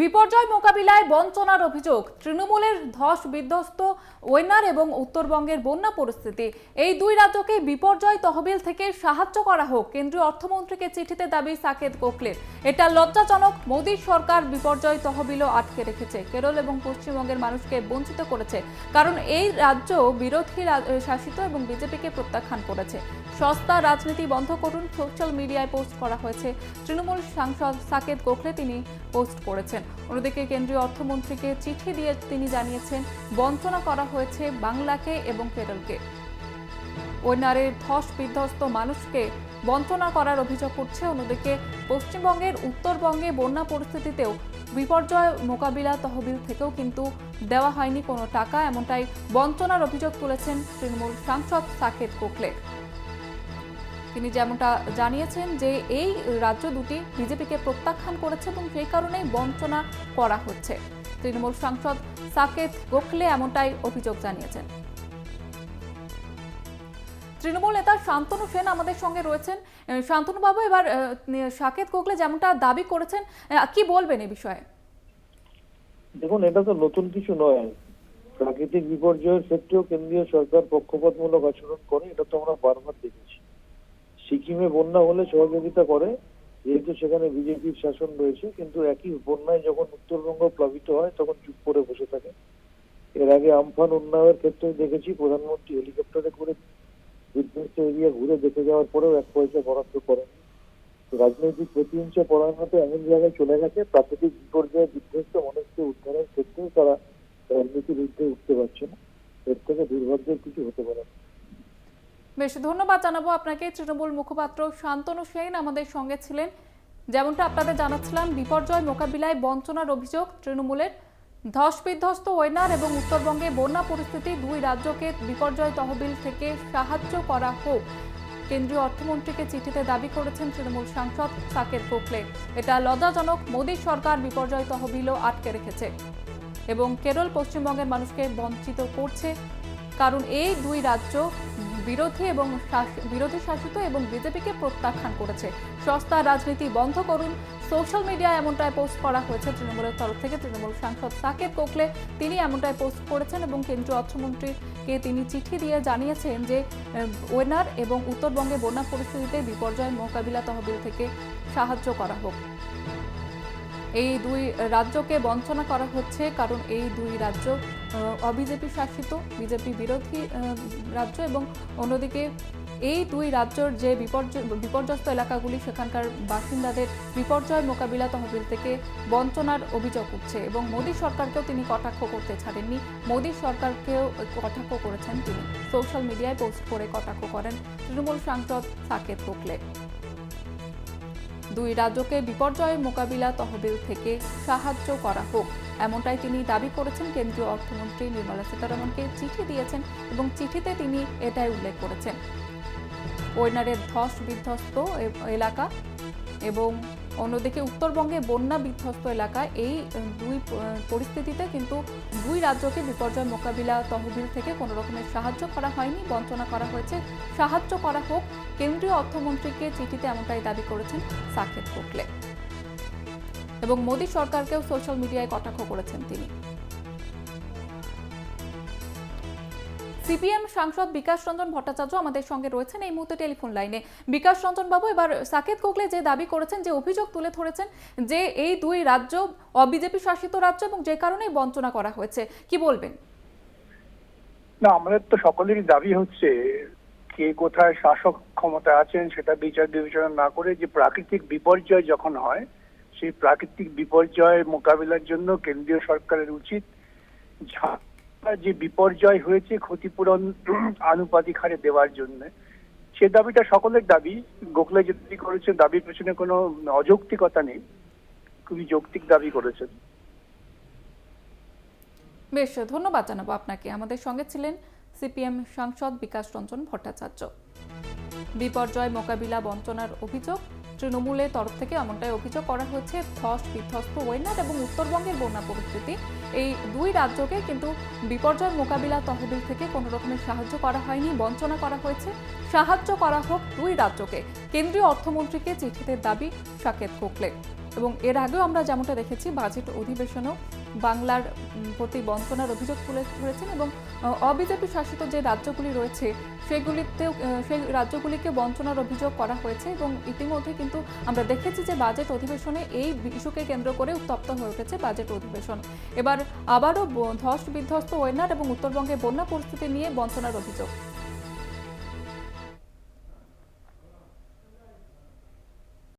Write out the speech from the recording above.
বিপর্যয় মোকাবিলায় বঞ্চনার অভিযোগ। তৃণমূলের ধস বিধ্বস্ত ওয়েনার এবং উত্তরবঙ্গের বন্যা পরিস্থিতি। এই দুই রাজ্যকে বিপর্যয় তহবিল থেকে সাহায্য করা হোক, কেন্দ্রীয় অর্থমন্ত্রীকে চিঠিতে দাবি সাকেত গোখলের। এটা লজ্জাজনক মোদীর সরকার বিপর্যয় তহবিলও আটকে রেখেছে। কেরল এবং পশ্চিমবঙ্গের মানুষকে বঞ্চিত করেছে, কারণ এই রাজ্য বিরোধী শাসিত এবং বিজেপিকে প্রত্যাখ্যান করেছে। সস্তা রাজনীতি বন্ধ করুন, সোশ্যাল মিডিয়ায় পোস্ট করা হয়েছে। তৃণমূল সাংসদ সাকেত গোখলে তিনি পোস্ট করেছেন। অন্যদিকে কেন্দ্রীয় অর্থমন্ত্রীকে চিঠি দিয়ে তিনি জানিয়েছেন, বঞ্চনা করা হয়েছে বাংলাকে এবং কেরলকে ওইনারের ধস বিধ্বস্ত মানুষকে বঞ্চনা করার অভিযোগ করছে অন্যদিকে পশ্চিমবঙ্গের উত্তরবঙ্গে বন্যা পরিস্থিতিতেও বিপর্যয় মোকাবিলা তহবিল থেকেও কিন্তু দেওয়া হয়নি কোনো টাকা। এমনটাই বঞ্চনার অভিযোগ তুলেছেন তৃণমূল সাংসদ সাকেত কোকলে। তিনি যেমনটা জানিয়েছেন যে এই রাজ্য দুটি বিজেপিকে প্রত্যাখ্যান করেছে এবং সেই কারণেই বঞ্চনা করা হচ্ছে। তৃণমূল সাংসদ সাকেত গোখলে এমনটাই অভিযোগ জানিয়েছেন। তৃণমূল নেতা শান্তনু সেন আমাদের সঙ্গে রয়েছেন। শান্তনু বাবু, এবার সাকেত গোখলে যেমনটা দাবি করেছেন কি বলবেন এ বিষয়ে? দেখুন, এটা তো নতুন কিছু নয়। প্রাকৃতিক বিপর্যয়ের ক্ষেত্রেও কেন্দ্রীয় সরকার পক্ষপাতমূলক আচরণ করে, এটা তো আমরা বারবার দেখেছি। সিকিমে বন্যা হলে সহযোগিতা করে, যেহেতু সেখানে বিজেপির শাসন রয়েছে, কিন্তু একই বন্যায় যখন উত্তরবঙ্গ প্লাবিত হয়, তখন চুপ করে বসে থাকে। এর আগে আমফান উন্নয়নের ক্ষেত্রেও দেখেছি, প্রধানমন্ত্রী হেলিকপ্টারে করে বিধ্বস্ত এরিয়া ঘুরে দেখে যাওয়ার পরেও এক পয়সা বরাদ্দ করেন। রাজনৈতিক প্রতিহিংসা পরায়ণতা এমন জায়গায় চলে গেছে, প্রাকৃতিক বিপর্যয়ে বিধ্বস্ত মানুষকে উদ্ধারের ক্ষেত্রেও তারা রাজনীতির ঊর্ধ্বে উঠতে পারছে না। এর থেকে দুর্ভাগ্যের কিছু হতে পারে না। বেশ, ধন্যবাদ জানাব আপনাকে। তৃণমূল মুখপাত্র শান্তনু সেন আমাদের সঙ্গে ছিলেন। যেমনটা আপনাদের জানাচ্ছিলাম, বিপর্যয় মোকাবিলায় বঞ্চনার অভিযোগ, তৃণমূলের ধস বিধ্বস্ত ওয়েনার এবং উত্তরবঙ্গে বন্যা পরিস্থিতি, দুই রাজ্যকে বিপর্যয় তহবিল থেকে সাহায্য করা হোক। কেন্দ্রীয় অর্থমন্ত্রীকে চিঠিতে দাবি করেছেন তৃণমূল সাংসদ সাকেত গোখলে এটা লজ্জাজনক, মোদী সরকার বিপর্যয় তহবিলও আটকে রেখেছে এবং কেরল পশ্চিমবঙ্গের মানুষকে বঞ্চিত করছে। কারণ এই দুই রাজ্য বিরোধী এবং বিরোধী শাসিত এবং বিজেপিকে প্রত্যাখ্যান করেছে। সস্তা রাজনীতি বন্ধ করুন। সোশ্যাল মিডিয়ায় এমনটাই পোস্ট করা হয়েছে তৃণমূলের তরফ থেকে। তৃণমূল সাংসদ সাকেত কোকলে তিনি এমনটাই পোস্ট করেছেন এবং কেন্দ্রীয় অর্থমন্ত্রীকে তিনি চিঠি দিয়ে জানিয়েছেন যে ওয়েনার এবং উত্তরবঙ্গে বন্যা পরিস্থিতিতে বিপর্যয় মোকাবিলা তহবিল থেকে সাহায্য করা হোক। এই দুই রাজ্যকে বঞ্চনা করা হচ্ছে, কারণ এই দুই রাজ্য অবিজেপি শাসিত, বিজেপি বিরোধী রাজ্য এবং অন্যদিকে এই দুই রাজ্যর যে বিপর্যয় বিপর্যস্ত এলাকাগুলি, সেখানকার বাসিন্দাদের বিপর্যয় মোকাবিলা তহবিল থেকে বঞ্চনার অভিযোগ উঠছে এবং মোদী সরকারকেও তিনি কটাক্ষ করতে ছাড়েননি। মোদী সরকারকেও কটাক্ষ করেছেন তিনি। সোশ্যাল মিডিয়ায় পোস্ট করে কটাক্ষ করেন তৃণমূল সাংসদ সাকেত গোখলে দুই রাজ্যকে বিপর্যয় মোকাবিলা তহবিল থেকে সাহায্য করা হোক। এমনটাই তিনি দাবি করেছেন কেন্দ্রীয় অর্থমন্ত্রী নির্মলা সীতারমণকে চিঠি দিয়েছেন এবং চিঠিতে তিনি এটাই উল্লেখ করেছেন। ওয়েনারের ধস বিধ্বস্ত এলাকা এবং অন্যদিকে উত্তরবঙ্গে বন্যা বিধ্বস্ত এলাকা এই দুই পরিস্থিতিতে কিন্তু দুই রাজ্যকে বিপর্যয় মোকাবিলা তহবিল থেকে কোনো রকমের সাহায্য করা হয়নি, বঞ্চনা করা হয়েছে। সাহায্য করা হোক, কেন্দ্রীয় অর্থমন্ত্রীকে চিঠিতে এমনটাই দাবি করেছেন সাকেত কোকলে এবং মোদী সরকারকেও সোশ্যাল মিডিয়ায় কটাক্ষ করেছেন তিনি। সিপিএম সাংসদ বিকাশ রঞ্জন ভট্টাচার্য আমাদের সঙ্গে রয়েছেন এই মুহূর্তে টেলিফোন লাইনে। বিকাশ রঞ্জন বাবু, এবার সাকেত কোকলে যে দাবি করেছেন, যে অভিযোগ তুলে ধরেছেন, যে এই দুই রাজ্য অবিজেপি শাসিত রাজ্য এবং যে কারণেই বঞ্চনা করা হয়েছে, কি বলবেন? না, আমাদের তো সকলেরই দাবি হচ্ছে, কে কোথায় শাসক ক্ষমতা আছেন সেটা বিচার বিবেচনা না করে যে প্রাকৃতিক বিপর্যয় যখন হয়, সেই প্রাকৃতিক বিপর্যয় মোকাবিলার জন্য কেন্দ্রীয় সরকারের উচিত যা- বিপর্যয় হয়েছে, ক্ষতিপূরণ আনুপাতিক হারে দেওয়ার জন্য, সে দাবিটা সকলের দাবি। গোখলে যে দাবি করেছে, দাবির পেছনে কোনো অযৌক্তিকতা নেই। খুবই যৌক্তিক দাবি করেছেন। বেশ, ধন্যবাদ জানাব আপনাকে। আমাদের সঙ্গে ছিলেন সিপিএম সাংসদ বিকাশ রঞ্জন ভট্টাচার্য। বিপর্যয় মোকাবিলা বঞ্চনার অভিযোগ তৃণমূলের তরফ থেকে এমনটাই অভিযোগ করা হয়েছে ধস বিধ্বস্ত ওয়েনার এবং উত্তরবঙ্গের বন্যা পরিস্থিতি। এই দুই রাজ্যকে কিন্তু বিপর্যয় মোকাবিলা তহবিল থেকে কোনো রকমের সাহায্য করা হয়নি, বঞ্চনা করা হয়েছে। সাহায্য করা হোক দুই রাজ্যকে। কেন্দ্রীয় অর্থমন্ত্রীকে চিঠিতে দাবি সাকেত কোকলে। এবং এর আগেও আমরা যেমনটা দেখেছি, বাজেট অধিবেশনেও বাংলার প্রতি বঞ্চনার অভিযোগ তুলে ধরেছেন এবং অবিজেপি শাসিত যে রাজ্যগুলি রয়েছে, সেগুলিতেও সেই রাজ্যগুলিকে বঞ্চনার অভিযোগ করা হয়েছে এবং ইতিমধ্যে কিন্তু আমরা দেখেছি যে বাজেট অধিবেশনে এই ইস্যুকে কেন্দ্র করে উত্তপ্ত হয়ে উঠেছে বাজেট অধিবেশন। এবার আবারও ধস, বিধ্বস্ত ওয়েনার এবং উত্তরবঙ্গে বন্যা পরিস্থিতি নিয়ে বঞ্চনার অভিযোগ।